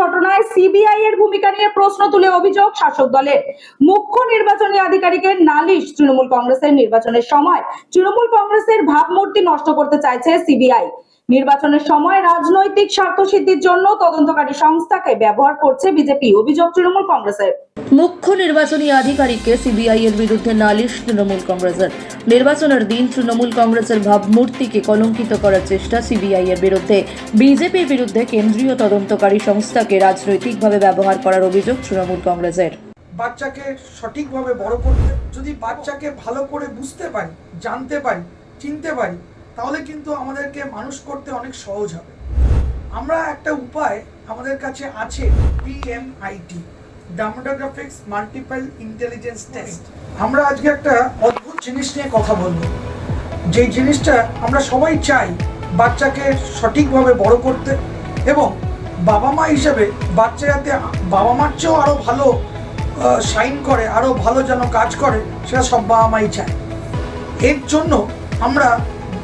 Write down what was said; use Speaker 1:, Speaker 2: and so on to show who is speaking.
Speaker 1: ঘটনায় সিবিআই এর ভূমিকা নিয়ে প্রশ্ন তুলে অভিযোগ শাসক দলের। মুখ্য নির্বাচনী আধিকারিকের নালিশ তৃণমূল কংগ্রেসের নির্বাচনের সময়। তৃণমূল কংগ্রেসের ভাবমূর্তি নষ্ট করতে চাইছে সিবিআই। নির্বাচনের সময় রাজনৈতিক স্বার্থ সিদ্ধির জন্য তদন্তকারী সংস্থাকে ব্যবহার করছে বিজেপি অভিযোগ তৃণমূল কংগ্রেসের।
Speaker 2: মুখ্য নির্বাচনী আধিকারিককে সিবিআই এর বিরুদ্ধে নালিশ তৃণমূল কংগ্রেসের। নির্বাচনের দিন তৃণমূল কংগ্রেসের ভাবমূর্তিকে কলঙ্কিত করার চেষ্টা সিবিআই এর বিরুদ্ধে। বিজেপির বিরুদ্ধে কেন্দ্রীয় তদন্তকারী সংস্থাকে রাজনৈতিকভাবে ব্যবহার করার অভিযোগ তৃণমূল কংগ্রেসের।
Speaker 3: বাচ্চাকে সঠিকভাবে বড় করতে যদি বাচ্চাকে ভালো করে বুঝতে পারি জানতে পারি চিনতে পারি তাহলে কিন্তু আমাদেরকে মানুষ করতে অনেক সহজ হবে। আমরা একটা উপায় আমাদের কাছে আছে PMIT dermatographics multiple intelligence test আমরা আজকে একটা অদ্ভুত জিনিস নিয়ে কথা বলব। যে জিনিসটা আমরা সবাই চাই বাচ্চাকে সঠিকভাবে বড় করতে এবং বাবা মা হিসেবে বাচ্চা যাতে বাবা মার চেয়েও আরও ভালো সাইন করে আরও ভালো যেন কাজ করে, সেটা সব বাবা মাই চায়। এর জন্য আমরা